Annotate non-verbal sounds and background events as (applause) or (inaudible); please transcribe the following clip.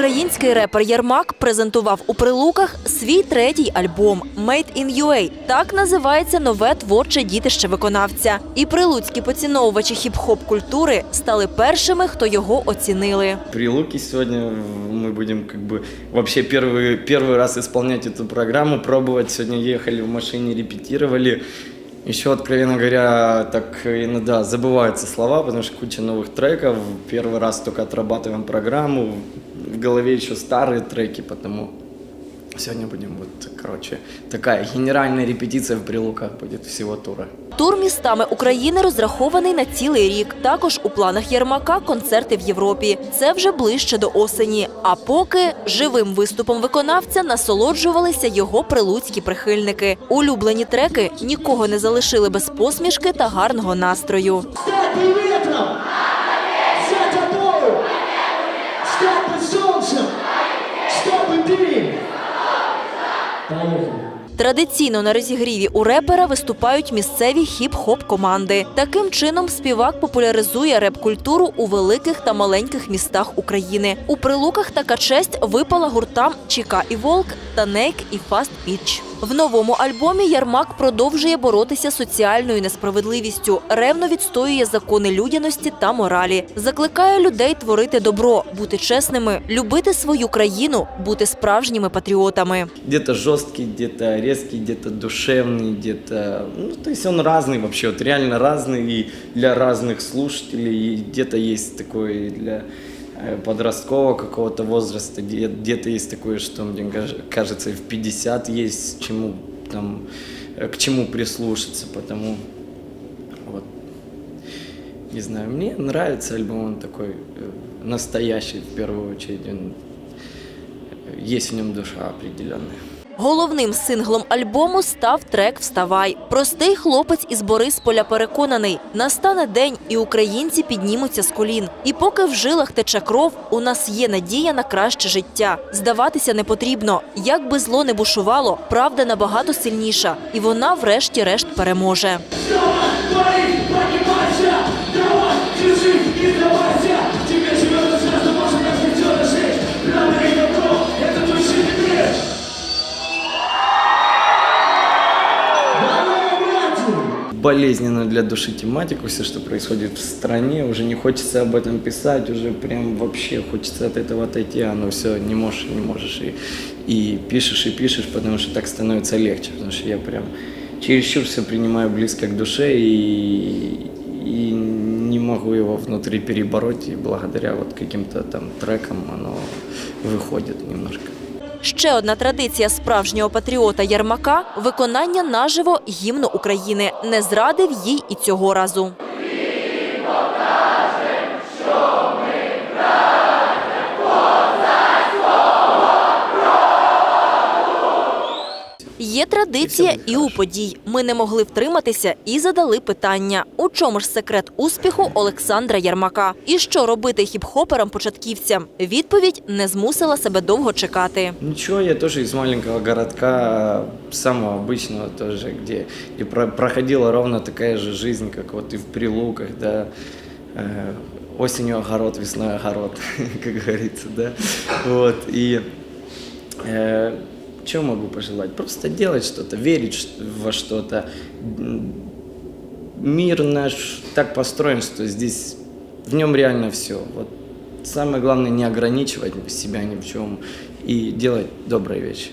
Український репер Єрмак презентував у прилуках свій третій альбом «Made in UA». Так називається нове творче дітище виконавця. І прилуцькі поціновувачі хіп-хоп культури стали першими, хто його оцінили. Прилуки сегодня мы будем как бы вообще первый, первый раз исполнять эту программу, пробовать. Сегодня ехали в машине, репетировали. Еще, откровенно говоря, так иногда забываются слова, потому что куча новых треков. Первый раз только отрабатываем программу. в голове еще старые треки, потому сегодня будем вот, короче, такая генеральная репетиция в Прилуках будет всего тура. Тур містами України розрахований на цілий рік. Також у планах Єрмака концерти в Європі. Це вже ближче до осені. А поки живим виступом виконавця насолоджувалися його прилуцькі прихильники. Улюблені треки нікого не залишили без посмішки та гарного настрою. Стати ветром, Традиційно на розігріві у репера виступають місцеві хіп-хоп команди. Таким чином співак популяризує реп-культуру у великих та маленьких містах України. У прилуках така честь випала гуртам Чіка і Волк та Нейк і Фаст Піч. В новому альбомі Ярмак продовжує боротися з соціальною несправедливістю, ревно відстоює закони людяності та моралі, закликає людей творити добро, бути чесними, любити свою країну, бути справжніми патріотами. где-то жесткий, где-то резкий, где-то душевный, где-то... Ну, то есть он разный вообще, вот реально разный и для разных слушателей, и где-то есть такой для э, подросткового какого-то возраста, где- где-то есть такое, что мне каж- кажется, и в 50 есть чему там, э, к чему прислушаться, потому вот, не знаю, мне нравится альбом, он такой э, настоящий в первую очередь, он, э, есть в нем душа определенная. Головним синглом альбому став трек Вставай. Простий хлопець із Борисполя переконаний, настане день, і українці піднімуться з колін. І поки в жилах тече кров, у нас є надія на краще життя. Здаватися не потрібно. Як би зло не бушувало, правда набагато сильніша, і вона, врешті-решт, переможе. Болезненно для души тематику, все, что происходит в стране, уже не хочется об этом писать, уже прям вообще хочется от этого отойти, а ну все, не можешь, не можешь, и, и пишешь, и пишешь, потому что так становится легче, потому что я прям чересчур все принимаю близко к душе и, и не могу его внутри перебороть, и благодаря вот каким-то там трекам оно выходит немножко. Ще одна традиція справжнього патріота Ярмака – виконання наживо гімну України. Не зрадив їй і цього разу. Є традиція і у подій. Ми не могли втриматися і задали питання: у чому ж секрет успіху Олександра Ярмака? І що робити хіп-хоперам-початківцям? Відповідь не змусила себе довго чекати. Ничего, я тоже из маленького городка, самого обычного тоже, где, где про- проходила ровно такая же жизнь, как вот и в Прилуках, да. Э, осенью огород, весной огород, (laughs) как говорится, да. Вот, и э, что могу пожелать? Просто делать что-то, верить во что-то. Мир наш так построен, что здесь в нем реально все. Вот самое главное не ограничивать себя ни в чем и делать добрые вещи.